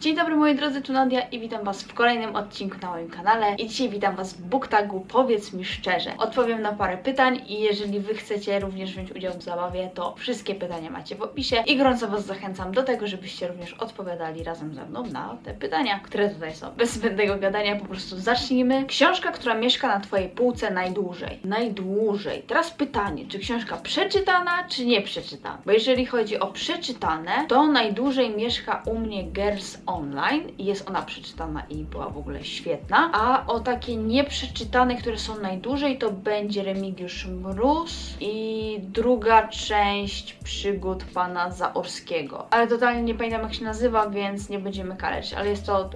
Dzień dobry moi drodzy, tu Nadia i witam Was w kolejnym odcinku na moim kanale. I dzisiaj witam Was w booktagu Powiedz mi szczerze. Odpowiem na parę pytań i jeżeli Wy chcecie również wziąć udział w zabawie, to wszystkie pytania macie w opisie i gorąco Was zachęcam do tego, żebyście również odpowiadali razem ze mną na te pytania, które tutaj są. Bez zbędnego gadania po prostu zacznijmy. Książka, która mieszka na Twojej półce najdłużej. Najdłużej. Teraz pytanie, czy książka przeczytana, czy nie przeczytana? Bo jeżeli chodzi o przeczytane, to najdłużej mieszka u mnie Girls Online jest ona przeczytana i była w ogóle świetna. A o takie nieprzeczytane, które są najdłużej, to będzie Remigiusz Mróz i druga część przygód pana Zaorskiego. Ale totalnie nie pamiętam jak się nazywa, więc nie będziemy kaleczyć, ale jest to e,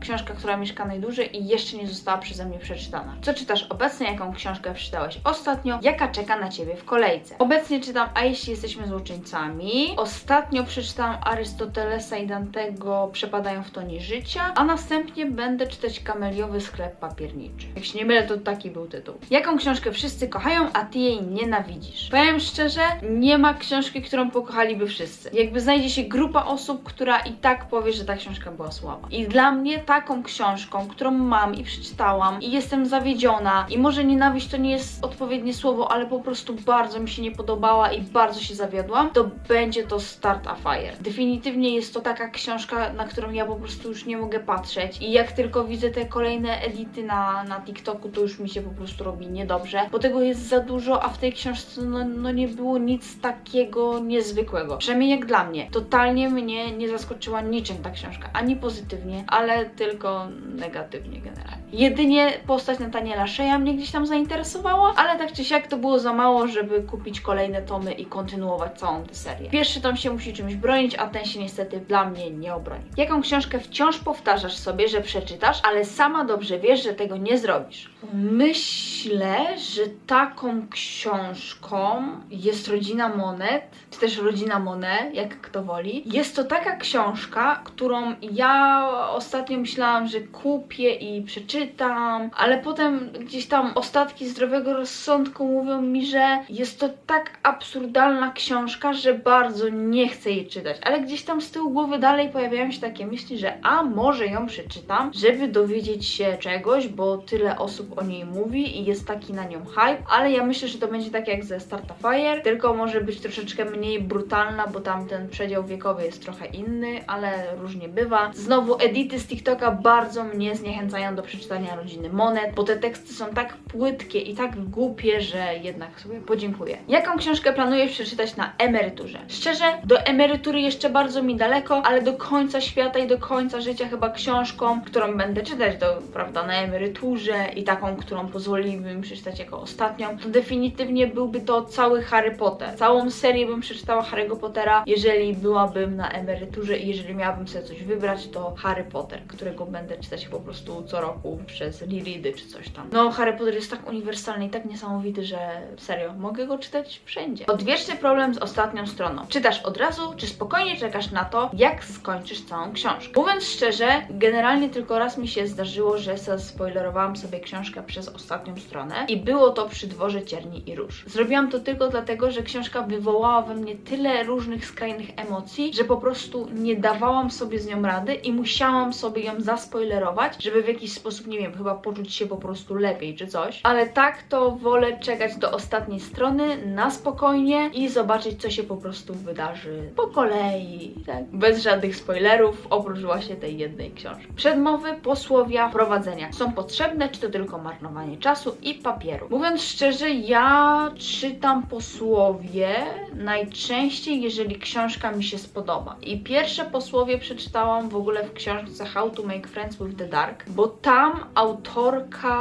książka, która mieszka najdłużej i jeszcze nie została przeze mnie przeczytana. Co czytasz obecnie? Jaką książkę przeczytałeś ostatnio? Jaka czeka na ciebie w kolejce? Obecnie czytam A jeśli jesteśmy złoczyńcami. Ostatnio przeczytałam Arystotelesa i Dantego Przepadają w tonie życia, a następnie będę czytać Kameliowy sklep papierniczy. Jak się nie mylę, to taki był tytuł. Jaką książkę wszyscy kochają, a ty jej nienawidzisz? Powiem szczerze, nie ma książki, którą pokochaliby wszyscy. Jakby znajdzie się grupa osób, która i tak powie, że ta książka była słaba. I dla mnie taką książką, którą mam i przeczytałam i jestem zawiedziona i może nienawiść to nie jest odpowiednie słowo, ale po prostu bardzo mi się nie podobała i bardzo się zawiodłam, to będzie to Start a Fire. Definitywnie jest to taka książka, na którą ja po prostu już nie mogę patrzeć i jak tylko widzę te kolejne edity na, na TikToku, to już mi się po prostu robi niedobrze, bo tego jest za dużo, a w tej książce no, no nie było nic takiego niezwykłego. Przynajmniej jak dla mnie. Totalnie mnie nie zaskoczyła niczym ta książka, ani pozytywnie, ale tylko negatywnie generalnie. Jedynie postać Nataniela Szeja mnie gdzieś tam zainteresowała, ale tak czy siak to było za mało, żeby kupić kolejne tomy i kontynuować całą tę serię. Pierwszy tom się musi czymś bronić, a ten się niestety dla mnie nie obroni. Jaką książkę wciąż powtarzasz sobie, że przeczytasz, ale sama dobrze wiesz, że tego nie zrobisz? Myślę, że taką książką jest Rodzina Monet, czy też Rodzina Monet, jak kto woli. Jest to taka książka, którą ja ostatnio myślałam, że kupię i przeczytam, ale potem gdzieś tam ostatki zdrowego rozsądku mówią mi, że jest to tak absurdalna książka, że bardzo nie chcę jej czytać. Ale gdzieś tam z tyłu głowy dalej pojawiają się takie myśli, że a może ją przeczytam, żeby dowiedzieć się czegoś, bo tyle osób o niej mówi i jest taki na nią hype, ale ja myślę, że to będzie tak jak ze Startafire, tylko może być troszeczkę mniej brutalna, bo tam ten przedział wiekowy jest trochę inny, ale różnie bywa. Znowu edity z TikToka bardzo mnie zniechęcają do przeczytania Rodziny Monet, bo te teksty są tak płytkie i tak głupie, że jednak sobie podziękuję. Jaką książkę planujesz przeczytać na emeryturze? Szczerze, do emerytury jeszcze bardzo mi daleko, ale do końca świata i do końca życia chyba książką, którą będę czytać do, prawda, na emeryturze i taką, którą pozwoliliby mi przeczytać jako ostatnią, to definitywnie byłby to cały Harry Potter. Całą serię bym przeczytała Harry'ego Pottera, jeżeli byłabym na emeryturze i jeżeli miałabym sobie coś wybrać, to Harry Potter, którego będę czytać po prostu co roku przez Liridy czy coś tam. No, Harry Potter jest tak uniwersalny i tak niesamowity, że serio, mogę go czytać wszędzie. Odwieczny problem z ostatnią stroną. Czytasz od razu, czy spokojnie czekasz na to, jak skończysz całą książkę? Mówiąc szczerze, generalnie tylko raz mi się zdarzyło, że spoilerowałam sobie książkę przez ostatnią stronę i było to przy dworze Cierni i Róż. Zrobiłam to tylko dlatego, że książka wywołała we mnie tyle różnych skrajnych emocji, że po prostu nie dawałam sobie z nią rady i musiałam sobie ją zaspoilerować, żeby w jakiś sposób, nie wiem, chyba poczuć się po prostu lepiej czy coś. Ale tak to wolę czekać do ostatniej strony na spokojnie i zobaczyć, co się po prostu wydarzy po kolei, tak? Bez żadnych spoilerów, oprócz właśnie tej jednej książki. Przedmowy, posłowia, prowadzenia są potrzebne, czy to tylko marnowanie czasu i papieru? Mówiąc szczerze, ja czytam posłowie najczęściej, jeżeli książka mi się spodoba. I pierwsze posłowie przeczytałam w ogóle w książce How to Make Friends with the Dark, bo tam autorka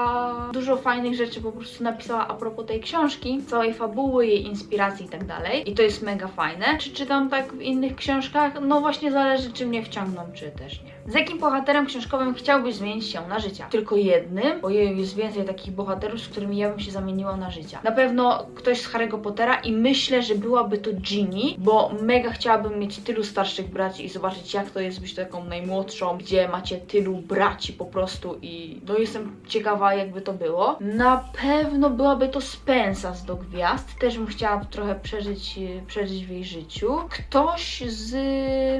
dużo fajnych rzeczy po prostu napisała a propos tej książki, całej fabuły, jej inspiracji i tak dalej. I to jest mega fajne. Czy czytam tak w innych książkach? No właśnie zależy, czy mnie wciągną, czy też nie. Z jakim bohaterem książkowym chciałbyś zmienić się na życia? Tylko jednym? Ojej, jest więcej takich bohaterów, z którymi ja bym się zamieniła na życia. Na pewno ktoś z Harry'ego Pottera i myślę, że byłaby to Ginny, bo mega chciałabym mieć tylu starszych braci i zobaczyć jak to jest być taką najmłodszą, gdzie macie tylu braci po prostu i no jestem ciekawa jakby to było. Na pewno byłaby to Spensas do gwiazd, też bym chciała trochę przeżyć, przeżyć w jej życiu. Ktoś z...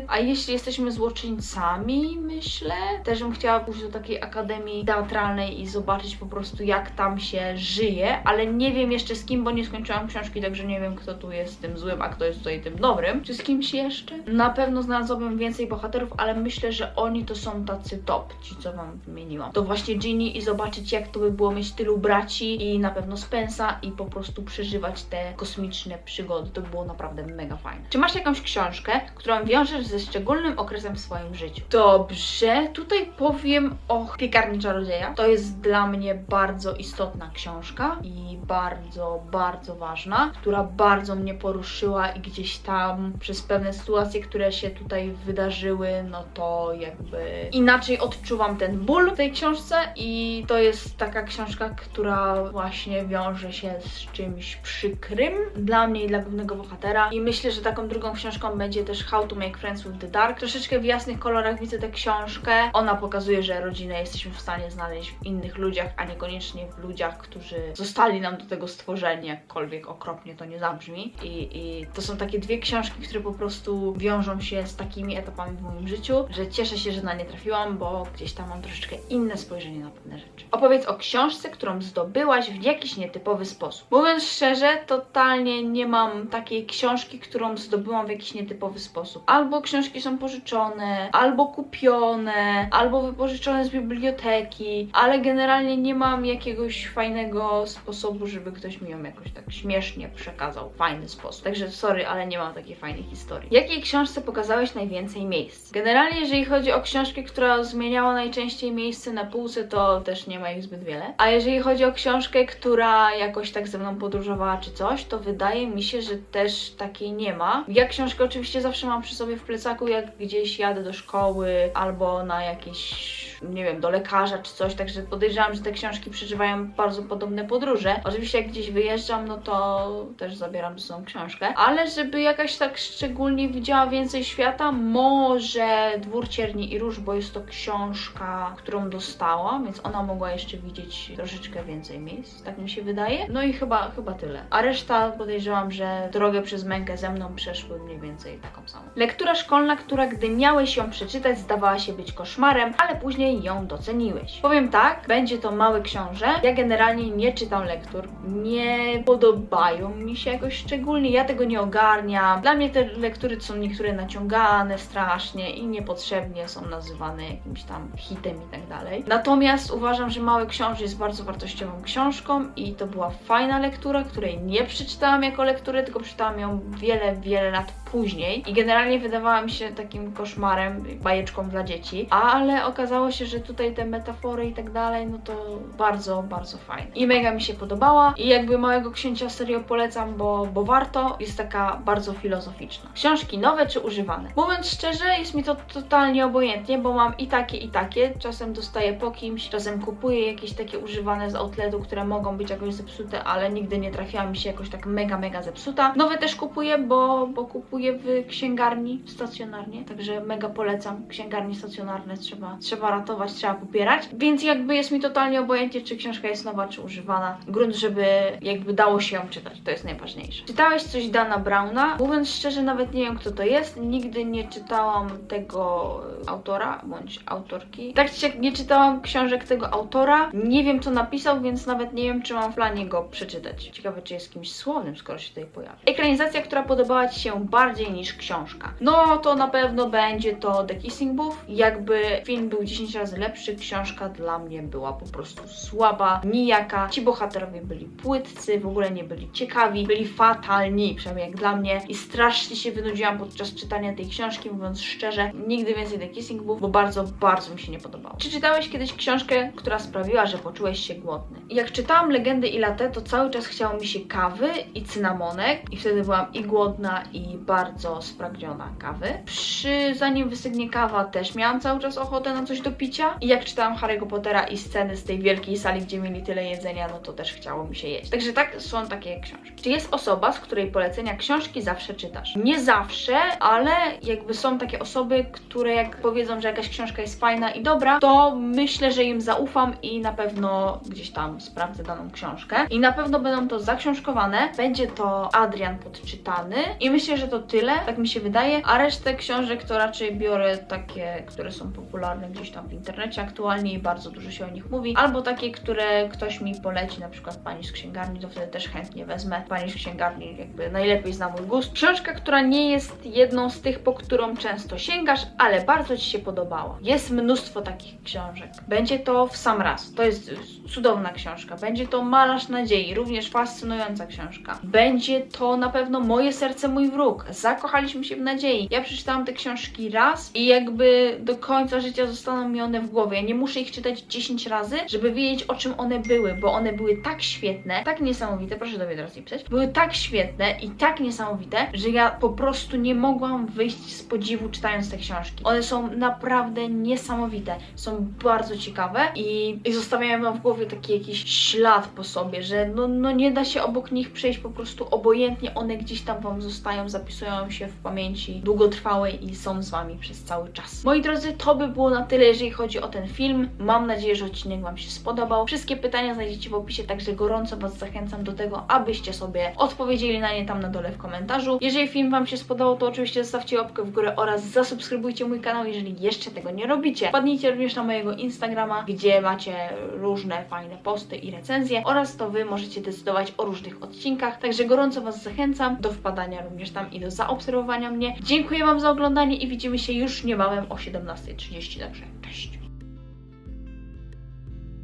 a jeśli jesteśmy złoczyńcami, myślę, też bym chciała pójść do takiej akademii teatralnej i zobaczyć po prostu jak tam się żyje, ale nie wiem jeszcze z kim, bo nie skończyłam książki, także nie wiem kto tu jest tym złym, a kto jest tutaj tym dobrym. Czy z kimś jeszcze? Na pewno znalazłabym więcej bohaterów, ale myślę, że oni to są tacy top, ci co wam wymieniłam. To właśnie Ginny i zobaczyć jak to by było mieć tylu braci i na pewno Spensa i po prostu przeżywać te kosmiczne przygody. To by było naprawdę mega fajne. Czy masz jakąś książkę, którą wiążesz ze szczególnym okresem w swoim życiu? Dobrze, tutaj powiem o Piekarni Czarodzieja. To jest dla mnie bardzo istotna książka i bardzo, bardzo ważna, która bardzo mnie poruszyła i gdzieś tam przez pewne sytuacje, które się tutaj wydarzyły, no to jakby inaczej odczuwam ten ból w tej książce i to jest taka książka, która właśnie wiąże się z czymś przykrym dla mnie i dla głównego bohatera i myślę, że taką drugą książką będzie też How to Make Friends with the Dark. Troszeczkę w jasnych kolorach widzę tę książkę. Ona pokazuje, że rodzinę jesteśmy w stanie znaleźć w innych ludziach, a niekoniecznie w ludziach, którzy zostali nam do tego stworzeni, jakkolwiek okropnie to nie zabrzmi. I, I to są takie dwie książki, które po prostu wiążą się z takimi etapami w moim życiu, że cieszę się, że na nie trafiłam, bo gdzieś tam mam troszeczkę inne spojrzenie na pewne rzeczy. Opowiedz o książce, którą zdobyłaś w jakiś nietypowy sposób. Mówiąc szczerze, totalnie nie mam takiej książki, którą zdobyłam w jakiś nietypowy sposób. Albo książki są pożyczone, albo kupione, albo wypożyczone z biblioteki, ale generalnie nie mam jakiegoś fajnego sposobu, żeby ktoś mi ją jakoś tak śmiesznie przekazał fajny sposób. Także sorry, ale nie mam takiej fajnej historii. Jakiej książce pokazałeś najwięcej miejsc? Generalnie, jeżeli chodzi o książkę, która zmieniała najczęściej miejsce na półce, to też nie ma ich zbyt wiele. A jeżeli chodzi o książkę, która jakoś tak ze mną podróżowała czy coś, to wydaje mi się, że też takiej nie ma. Ja książkę oczywiście zawsze mam przy sobie w plecaku, jak gdzieś jadę do szkoły albo na jakieś nie wiem, do lekarza czy coś, także podejrzewam, że te książki przeżywają bardzo podobne podróże. Oczywiście jak gdzieś wyjeżdżam, no to też zabieram ze sobą książkę, ale żeby jakaś tak szczególnie widziała więcej świata, może Dwór Cierni i Róż, bo jest to książka, którą dostałam, więc ona mogła jeszcze widzieć troszeczkę więcej miejsc, tak mi się wydaje. No i chyba, chyba tyle. A reszta podejrzewam, że drogę przez mękę ze mną przeszły mniej więcej taką samą. Lektura szkolna, która gdy miałeś ją przeczytać, zdawała się być koszmarem, ale później ją doceniłeś. Powiem tak, będzie to mały książę. Ja generalnie nie czytam lektur, nie podobają mi się jakoś szczególnie, ja tego nie ogarniam. Dla mnie te lektury są niektóre naciągane strasznie i niepotrzebnie są nazywane jakimś tam hitem i tak dalej. Natomiast uważam, że Mały Książę jest bardzo wartościową książką i to była fajna lektura, której nie przeczytałam jako lekturę, tylko przeczytałam ją wiele, wiele lat później i generalnie wydawała mi się takim koszmarem, bajeczką dla dzieci, ale okazało się, że tutaj te metafory i tak dalej, no to bardzo, bardzo fajne. I mega mi się podobała i jakby Małego Księcia serio polecam, bo, bo warto, jest taka bardzo filozoficzna. Książki nowe czy używane? Mówiąc szczerze, jest mi to totalnie obojętnie, bo mam i takie, i takie. Czasem dostaję po kimś, czasem kupuję jakieś takie używane z outletu, które mogą być jakoś zepsute, ale nigdy nie trafiła mi się jakoś tak mega, mega zepsuta. Nowe też kupuję, bo, bo kupuję w księgarni stacjonarnie, także mega polecam. Księgarnie stacjonarne trzeba, trzeba ratować, trzeba popierać, więc jakby jest mi totalnie obojętnie, czy książka jest nowa, czy używana. Grunt, żeby jakby dało się ją czytać, to jest najważniejsze. Czytałeś coś Dana Browna? Mówiąc szczerze, nawet nie wiem kto to jest, nigdy nie czytałam tego autora, bądź autorki. Tak czy siak nie czytałam książek tego autora, nie wiem co napisał, więc nawet nie wiem, czy mam w planie go przeczytać. Ciekawe, czy jest kimś słownym, skoro się tutaj pojawi. Ekranizacja, która podobała Ci się bardziej niż książka. No to na pewno będzie to The Kissing Booth. Jakby film był 10 razy lepszy, książka dla mnie była po prostu słaba, nijaka. Ci bohaterowie byli płytcy, w ogóle nie byli ciekawi, byli fatalni, przynajmniej jak dla mnie. I strasznie się wynudziłam podczas czytania tej książki, mówiąc szczerze. Nigdy więcej The Kissing Booth, bo bardzo, bardzo mi się nie podobało. Czy czytałeś kiedyś książkę, która sprawiła, że poczułeś się głodny? Jak czytałam Legendy i Latte, to cały czas chciało mi się kawy i cynamonek i wtedy byłam i głodna i bardzo bardzo spragniona kawy. Przy, zanim wystygnie kawa, też miałam cały czas ochotę na coś do picia. I jak czytałam Harry'ego Pottera i sceny z tej wielkiej sali, gdzie mieli tyle jedzenia, no to też chciało mi się jeść. Także tak są takie książki. Czy jest osoba, z której polecenia książki zawsze czytasz? Nie zawsze, ale jakby są takie osoby, które jak powiedzą, że jakaś książka jest fajna i dobra, to myślę, że im zaufam i na pewno gdzieś tam sprawdzę daną książkę. I na pewno będą to zaksiążkowane. Będzie to Adrian podczytany. I myślę, że to tyle, tak mi się wydaje. A resztę książek to raczej biorę takie, które są popularne gdzieś tam w internecie aktualnie i bardzo dużo się o nich mówi. Albo takie, które ktoś mi poleci, na przykład pani z księgarni, to wtedy też chętnie wezmę. Pani z księgarni jakby najlepiej zna mój gust. Książka, która nie jest jedną z tych, po którą często sięgasz, ale bardzo Ci się podobała. Jest mnóstwo takich książek. Będzie to w sam raz. To jest cudowna książka. Będzie to Malarz Nadziei, również fascynująca książka. Będzie to na pewno Moje serce, mój wróg. Zakochaliśmy się w nadziei. Ja przeczytałam te książki raz i jakby do końca życia zostaną mi one w głowie. Ja nie muszę ich czytać 10 razy, żeby wiedzieć o czym one były, bo one były tak świetne, tak niesamowite, proszę do mnie teraz nie pisać, były tak świetne i tak niesamowite, że ja po prostu nie mogłam wyjść z podziwu czytając te książki. One są naprawdę niesamowite, są bardzo ciekawe i, i zostawiają wam w głowie taki jakiś ślad po sobie, że no, no nie da się obok nich przejść po prostu obojętnie, one gdzieś tam wam zostają, zapisują się w pamięci długotrwałej i są z wami przez cały czas. Moi drodzy, to by było na tyle, jeżeli chodzi o ten film. Mam nadzieję, że odcinek wam się spodobał. Wszystkie pytania znajdziecie w opisie, także gorąco was zachęcam do tego, abyście sobie odpowiedzieli na nie tam na dole w komentarzu. Jeżeli film wam się spodobał, to oczywiście zostawcie łapkę w górę oraz zasubskrybujcie mój kanał, jeżeli jeszcze tego nie robicie. Wpadnijcie również na mojego Instagrama, gdzie macie różne fajne posty i recenzje oraz to wy możecie decydować o różnych odcinkach. Także gorąco was zachęcam do wpadania również tam i do zaobserwowania mnie. Dziękuję wam za oglądanie i widzimy się już niebawem o 17.30, także cześć!